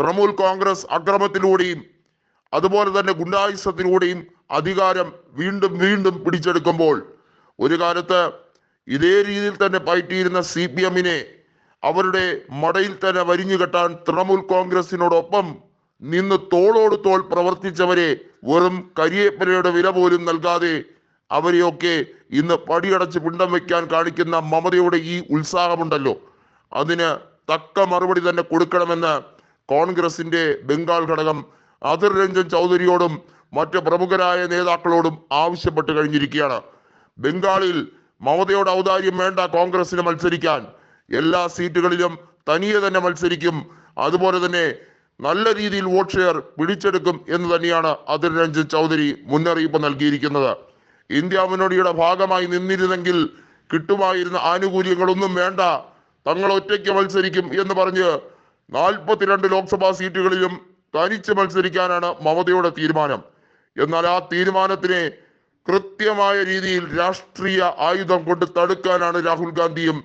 തൃണമൂൽ കോൺഗ്രസ് അക്രമത്തിലൂടെയും അതുപോലെ തന്നെ ഗുണ്ടായുസത്തിലൂടെയും അധികാരം വീണ്ടും വീണ്ടും പിടിച്ചെടുക്കുമ്പോൾ ഒരു കാലത്ത് ഇതേ രീതിയിൽ തന്നെ പയറ്റിയിരുന്ന സി പി എമ്മിനെ അവരുടെ മടയിൽ തന്നെ വരിഞ്ഞു കെട്ടാൻ തൃണമൂൽ കോൺഗ്രസിനോടൊപ്പം നിന്ന് തോളോട് തോൾ പ്രവർത്തിച്ചവരെ വെറും കരിയേപ്പനയുടെ വില പോലും നൽകാതെ അവരെയൊക്കെ ഇന്ന് പടിയടച്ച് പിണ്ടം വെക്കാൻ കാണിക്കുന്ന മമതയുടെ ഈ ഉത്സാഹമുണ്ടല്ലോ. അതിന് തക്ക മറുപടി തന്നെ കൊടുക്കണമെന്ന് കോൺഗ്രസിന്റെ ബംഗാൾ ഘടകം അതിർ രഞ്ജൻ ചൗധരിയോടും മറ്റ് പ്രമുഖരായ നേതാക്കളോടും ആവശ്യപ്പെട്ട് കഴിഞ്ഞിരിക്കുകയാണ്. ബംഗാളിൽ മമതയുടെ ഔദാര്യം വേണ്ട കോൺഗ്രസിന് മത്സരിക്കാൻ എല്ലാ സീറ്റുകളിലും തനിയെ തന്നെ മത്സരിക്കും. അതുപോലെ തന്നെ നല്ല രീതിയിൽ വോട്ട് ഷെയർ പിടിച്ചെടുക്കും എന്ന് തന്നെയാണ് അതിർ രഞ്ജൻ ചൗധരി മുന്നറിയിപ്പ് നൽകിയിരിക്കുന്നത്. ഇന്ത്യ മുന്നണിയുടെ ഭാഗമായി നിന്നിരുന്നെങ്കിൽ കിട്ടുമായിരുന്ന ആനുകൂല്യങ്ങളൊന്നും വേണ്ട. തങ്ങൾ ഒറ്റയ്ക്ക് മത്സരിക്കും എന്ന് പറഞ്ഞ് നാൽപ്പത്തിരണ്ട് ലോക്സഭാ സീറ്റുകളിലും തനിച്ച് മത്സരിക്കാനാണ് മമതയുടെ തീരുമാനം. എന്നാൽ ആ തീരുമാനത്തിനെ കൃത്യമായ രീതിയിൽ രാഷ്ട്രീയ ആയുധം കൊണ്ട് തടുക്കാനാണ് രാഹുൽ ഗാന്ധിയും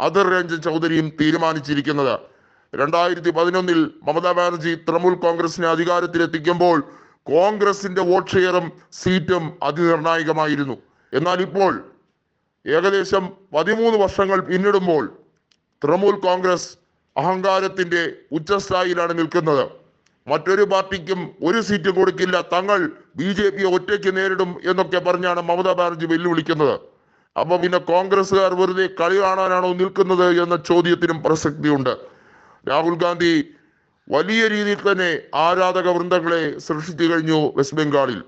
അധിർ രഞ്ജൻ ചൗധരിയും തീരുമാനിച്ചിരിക്കുന്നത്. രണ്ടായിരത്തി പതിനൊന്നിൽ മമതാ ബാനർജി തൃണമൂൽ കോൺഗ്രസിനെ അധികാരത്തിലെത്തിക്കുമ്പോൾ കോൺഗ്രസിന്റെ വോട്ട് ഷെയറും സീറ്റും അതിനിർണായകമായിരുന്നു. എന്നാൽ ഇപ്പോൾ ഏകദേശം പതിമൂന്ന് വർഷങ്ങൾ പിന്നിടുമ്പോൾ തൃണമൂൽ കോൺഗ്രസ് അഹങ്കാരത്തിന്റെ ഉച്ചസ്ഥായിലാണ് നിൽക്കുന്നത്. മറ്റൊരു പാർട്ടിക്കും ഒരു സീറ്റ് കൊടുക്കില്ല. തങ്ങൾ ബി ജെ പിയെ ഒറ്റയ്ക്ക് നേരിടും എന്നൊക്കെ പറഞ്ഞാണ് മമതാ ബാനർജി വെല്ലുവിളിക്കുന്നത്. അപ്പൊ പിന്നെ കോൺഗ്രസ്സുകാർ വെറുതെ കളി കാണാനാണോ നിൽക്കുന്നത് എന്ന ചോദ്യത്തിനും പ്രസക്തിയുണ്ട്. രാഹുൽ ഗാന്ധി വലിയ രീതിയിൽ തന്നെ ആരാധക വൃന്ദങ്ങളെ സൃഷ്ടിച്ചു കഴിഞ്ഞു വെസ്റ്റ് ബംഗാളിൽ.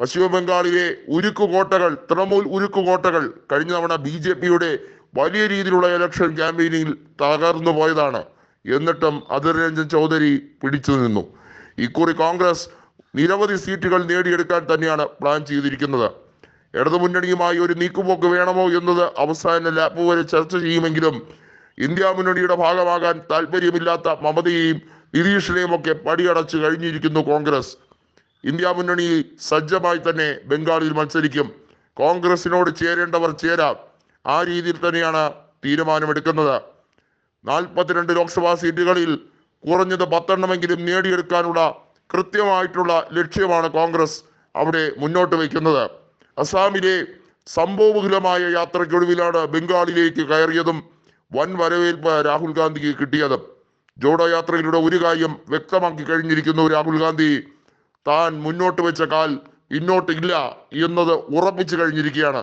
പശ്ചിമ ബംഗാളിലെ ഉരുക്കു കോട്ടകൾ തൃണമൂൽ ഉരുക്കു കോട്ടകൾ കഴിഞ്ഞ തവണ ബി ജെ പിയുടെ വലിയ രീതിയിലുള്ള ഇലക്ഷൻ ക്യാമ്പയിനിങ്ങിൽ തകർന്നു പോയതാണ്. എന്നിട്ടും അതിർ രഞ്ജൻ ചൗധരി പിടിച്ചു നിന്നു. ഇക്കുറി കോൺഗ്രസ് നിരവധി സീറ്റുകൾ നേടിയെടുക്കാൻ തന്നെയാണ് പ്ലാൻ ചെയ്തിരിക്കുന്നത്. ഇടതുമുന്നണിയുമായി ഒരു നീക്കുപോക്ക് വേണമോ എന്നത് അവസാന ലാപ്പ് വരെ ചർച്ച ചെയ്യുമെങ്കിലും ഇന്ത്യ മുന്നണിയുടെ ഭാഗമാകാൻ താല്പര്യമില്ലാത്ത മമതയെയും നിതീഷിനെയും ഒക്കെ പടിയടച്ചു കഴിഞ്ഞിരിക്കുന്നു കോൺഗ്രസ്. ഇന്ത്യ മുന്നണി സജ്ജമായി തന്നെ ബംഗാളിൽ മത്സരിക്കും. കോൺഗ്രസിനോട് ചേരേണ്ടവർ ചേരാം. ആ രീതിയിൽ തന്നെയാണ് തീരുമാനമെടുക്കുന്നത്. നാൽപ്പത്തിരണ്ട് ലോക്സഭാ സീറ്റുകളിൽ കുറഞ്ഞത് പത്തെണ്ണമെങ്കിലും നേടിയെടുക്കാനുള്ള കൃത്യമായിട്ടുള്ള ലക്ഷ്യമാണ് കോൺഗ്രസ് അവിടെ മുന്നോട്ട് വയ്ക്കുന്നത്. അസാമിലെ സംഭവബഹുലമായ യാത്രയ്ക്കൊടുവിലാണ് ബംഗാളിലേക്ക് കയറിയതും വൻ വരവേൽപ്പ് രാഹുൽ ഗാന്ധിക്ക് കിട്ടിയതും. ജോഡോ യാത്രയിലൂടെ ഒരു കാര്യം വ്യക്തമാക്കി കഴിഞ്ഞിരിക്കുന്നു രാഹുൽ ഗാന്ധി. താൻ മുന്നോട്ട് വെച്ച കാൽ ഇന്നോട്ടില്ല എന്നത് ഉറപ്പിച്ചു കഴിഞ്ഞിരിക്കുകയാണ്.